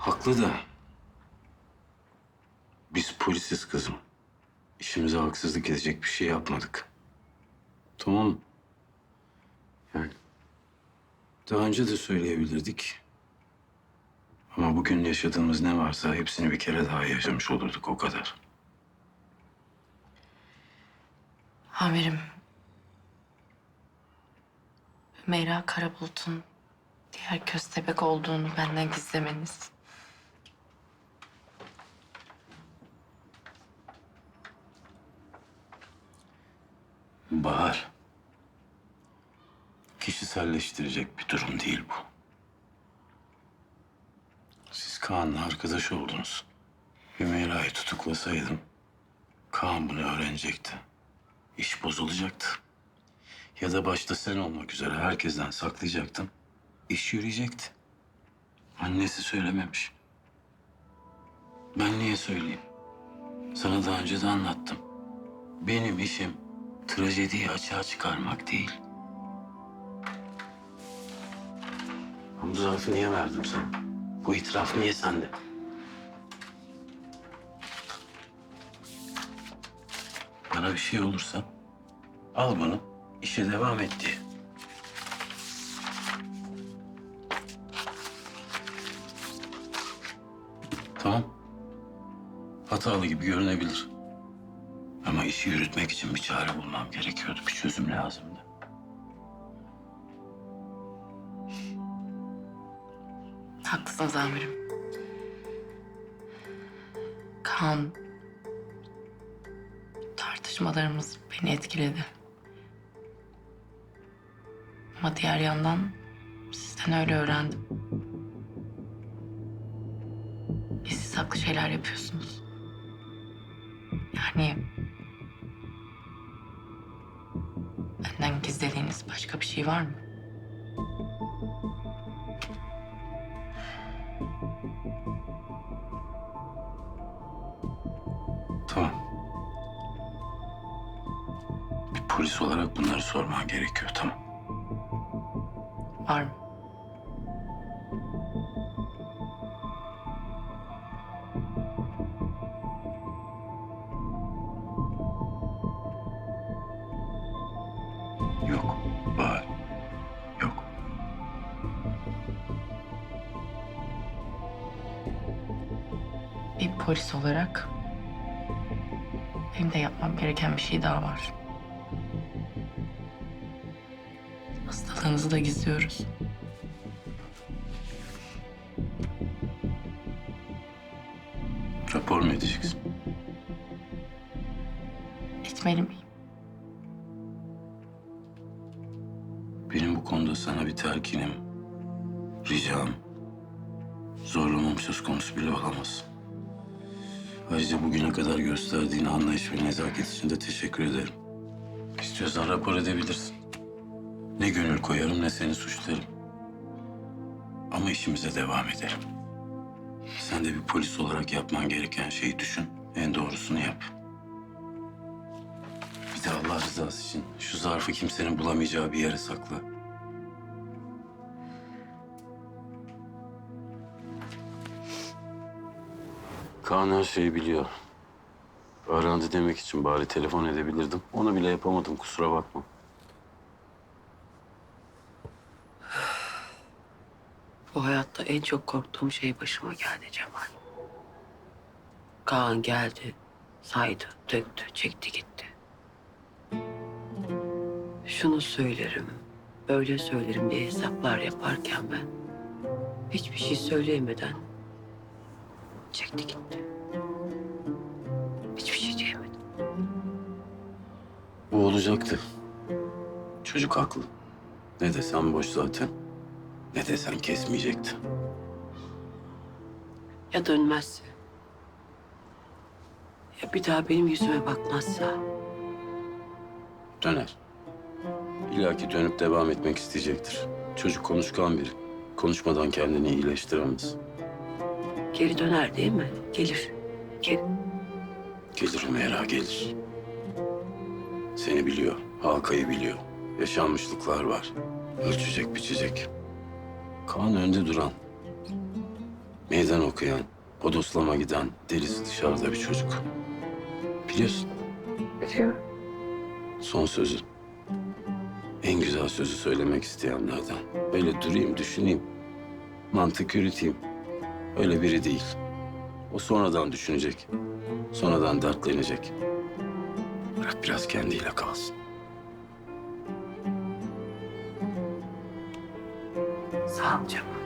Haklı da. Biz polisiz kızım. İşimize haksızlık edecek bir şey yapmadık. Tamam? Yani daha önce de söyleyebilirdik. Ama bugün yaşadığımız ne varsa hepsini bir kere daha yaşamış olurduk o kadar. Amirim. Hümeyra Karabulut'un diğer köstebek olduğunu benden gizlemeniz. Bahar. Kişiselleştirecek bir durum değil bu. Siz Kaan'la arkadaş oldunuz. Hümeyra'yı tutuklasaydım Kaan bunu öğrenecekti. İş bozulacaktı. Ya da başta sen olmak üzere herkesten saklayacaktın. İş yürüyecekti. Annesi söylememiş. Ben niye söyleyeyim? Sana daha önce de anlattım. Benim işim trajediyi açığa çıkarmak değil. Bu zarfı niye verdim sana? Bu itiraf niye sende? Bana bir şey olursa al bunu, işe devam et diye. Tamam. Hatalı gibi görünebilir. Ama işi yürütmek için bir çare bulmam gerekiyordu. Bir çözüm lazımdı. Haklısınız amirim. Kaan... Tartışmalarımız beni etkiledi. Ama diğer yandan sizden öyle öğrendim. Siz saklı şeyler yapıyorsunuz. Yani... başka bir şey var mı? Tamam. Bir polis olarak bunları sorman gerekiyor, tamam. Var mı? Polis olarak benim de yapmam gereken bir şey daha var. Hastalığınızı da gizliyoruz. Rapor mu edeceksin? Etmeli miyim? Benim bu konuda sana bir telkinim, ricam, zorlamam söz konusu bile olamaz. Ayrıca bugüne kadar gösterdiğin anlayış ve nezaket için de teşekkür ederim. İstiyorsan rapor edebilirsin. Ne gönül koyarım ne seni suçlarım. Ama işimize devam edelim. Sen de bir polis olarak yapman gereken şeyi düşün. En doğrusunu yap. Bir de Allah rızası için şu zarfı kimsenin bulamayacağı bir yere sakla. Kaan her şeyi biliyor. Öğrendi demek için bari telefon edebilirdim. Onu bile yapamadım kusura bakma. Bu hayatta en çok korktuğum şey başıma geldi Cemal. Kaan geldi, saydı, döktü, çekti gitti. Şunu söylerim, böyle söylerim diye hesaplar yaparken ben hiçbir şey söyleyemeden çekti gitti. Hiçbir şey diyemedim. Bu olacaktı. Çocuk haklı. Ne desem boş zaten. Ne desen kesmeyecekti. Ya dönmezse? Ya bir daha benim yüzüme bakmazsa? Döner. İlla ki dönüp devam etmek isteyecektir. Çocuk konuşkan biri. Konuşmadan kendini iyileştiremez. Geri döner değil mi? Gelir. Geri. Gelir Hümeyra gelir. Seni biliyor, halkayı biliyor. Yaşanmışlıklar var. Ölçecek, biçecek. Kaan önde duran. Meydan okuyan, bodoslama giden, delisi dışarıda bir çocuk. Biliyorsun. Biliyorum. Son sözü. En güzel sözü söylemek isteyenlerden. Öyle durayım, düşüneyim. Mantık yürüteyim. Öyle biri değil. O sonradan düşünecek. Sonradan dertlenecek. Bırak biraz kendiyle kalsın. Sağ ol Cemal.